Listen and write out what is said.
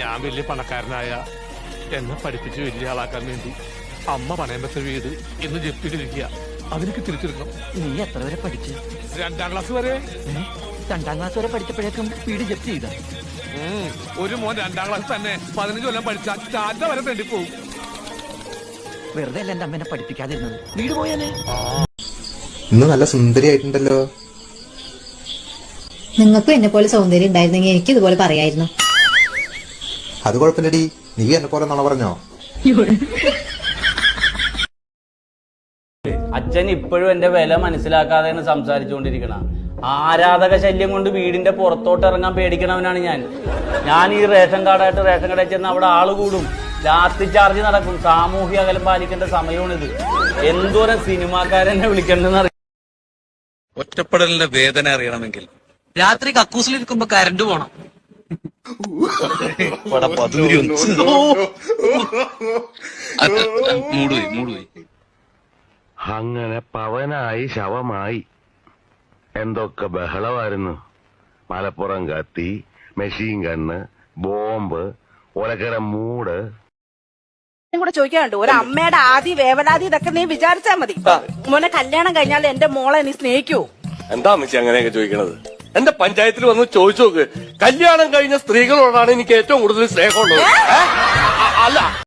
ഞാൻ വലിയ പണക്കാരനായ എന്നെ പഠിപ്പിച്ച് വലിയ ആളാക്കാൻ വേണ്ടി അമ്മ പണയം വെച്ച വീട് ഇന്ന് ജപ്തിയിലിരിക്കുക. അതിനൊക്കെ തിരിച്ചിരുന്നു നീ എത്ര വരെ പഠിച്ചു? രണ്ടാം ക്ലാസ് വരെ. രണ്ടാം ക്ലാസ് വരെ പഠിച്ചപ്പോഴേക്കും വീട് ജപ്തി ചെയ്ത? ഒരു മോൻ രണ്ടാം ക്ലാസ് തന്നെ പതിനഞ്ച് കൊല്ലം പഠിച്ച ടാറ്റ വരെ തെണ്ടിപ്പോവും പോകും വെറുതെ അല്ല എന്റെ അമ്മേനെ പഠിപ്പിക്കാതിരുന്നത്. വീട് പോയാലേ ഇന്ന് നല്ല സുന്ദരിയായിട്ടുണ്ടല്ലോ. നിങ്ങൾക്കും എന്നെ പോലെ സൗന്ദര്യം ഉണ്ടായിരുന്നെങ്കിൽ എനിക്ക് ഇതുപോലെ പറയായിരുന്നു. അത് കുഴപ്പമില്ലടി. നീ എന്നെ പോലെ നാളെ പറഞ്ഞോ? അച്ഛൻ ഇപ്പോഴും എന്റെ വില മനസ്സിലാക്കാതെ സംസാരിച്ചുകൊണ്ടിരിക്കണ. ആരാധക ശല്യം കൊണ്ട് വീടിന്റെ പുറത്തോട്ട് ഇറങ്ങാൻ പേടിക്കണവനാണ് ഞാൻ. ഞാൻ ഈ റേഷൻ കാർഡായിട്ട് റേഷൻ കടയിൽ ചെന്ന് അവിടെ ആൾ കൂടും. ലാസ്റ്റ് ചാർജ് നടക്കും. സാമൂഹ്യ അകലം പാലിക്കേണ്ട സമയമാണിത്. എന്തോരം സിനിമാക്കാരെന്നെ വിളിക്കണ്ടെന്ന് അറിയാം. ഒറ്റപ്പെടലിന്റെ വേദന അറിയണമെങ്കിൽ. രാത്രി കക്കൂസിലിരിക്കുമ്പോ കരണ്ട് പോണം. മൂടുപോയി മൂടുപോയി. അങ്ങനെ പവനായി ശവമായി. എന്തൊക്കെ ബഹളമായിരുന്നു. മലപ്പുറം കത്തി മെഷീൻ ഗണ്ണ് ബോംബ് ഒലക്കര മൂട്. കൂടെ ചോദിക്കാനുണ്ട്. ഒരു അമ്മയുടെ ആദി വേവലാതി ഇതൊക്കെ നീ വിചാരിച്ചാ മതി. മോനെ കല്യാണം കഴിഞ്ഞാൽ എന്റെ മോളെ നീ സ്നേഹിക്കൂ. എന്താ അമ്മച്ചി അങ്ങനെയൊക്കെ ചോദിക്കണത്? എന്റെ പഞ്ചായത്തിൽ വന്ന് ചോദിച്ചു നോക്ക്. കല്യാണം കഴിഞ്ഞ സ്ത്രീകളോടാണ് എനിക്ക് ഏറ്റവും കൂടുതൽ സ്നേഹമുള്ളത്? അല്ല.